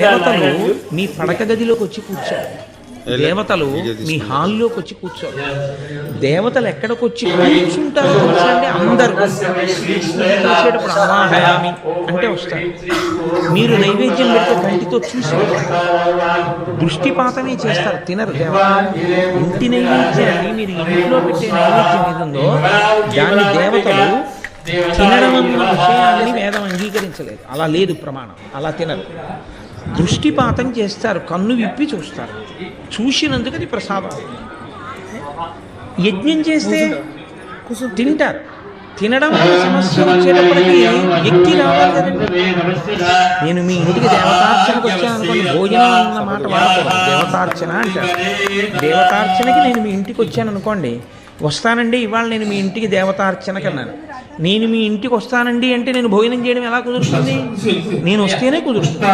దేవతలు మీ పడక గదిలోకి వచ్చి కూర్చోరు. దేవతలు మీ హాల్లోకి వచ్చి కూర్చోరు. దేవతలు ఎక్కడికి వచ్చి కూర్చుంటారో అండి అందరూ. చూసేటప్పుడు అమ్మాహయామి అంటే వస్తారు. మీరు నైవేద్యం పెడితే కంటితో చూసి దృష్టిపాతమే చేస్తారు తినరు దేవత ఇంటి నైవేద్యాన్ని మీరు ఇంట్లో పెట్టే నైవేద్యం ఏది దాన్ని దేవతలు తినడం అన్న విషయాన్ని వేదం అంగీకరించలేదు. అలా లేదు ప్రమాణం. అలా తినరు. దృష్టిపాతం చేస్తారు కన్ను విప్పి చూస్తారు. చూసినందుకు అది ప్రసాదం. యజ్ఞం చేస్తే తింటారు. తినడం సమస్య వచ్చేటప్పటికి ఎక్కి రావాలి కదండి. నేను మీ ఇంటికి దేవతార్చనకు వచ్చాను అనుకోండి భోజనం అన్న మాట వాడకూడదు. దేవతార్చన అంటారు. దేవతార్చనకి నేను మీ ఇంటికి వచ్చాను అనుకోండి వస్తానండి ఇవాళ నేను మీ ఇంటికి దేవతార్చనకి అన్నాను. నేను మీ ఇంటికి వస్తానండి అంటే నేను భోజనం చేయడం ఎలా కుదురుతుంది? నేను వస్తేనే కుదురుతుంది.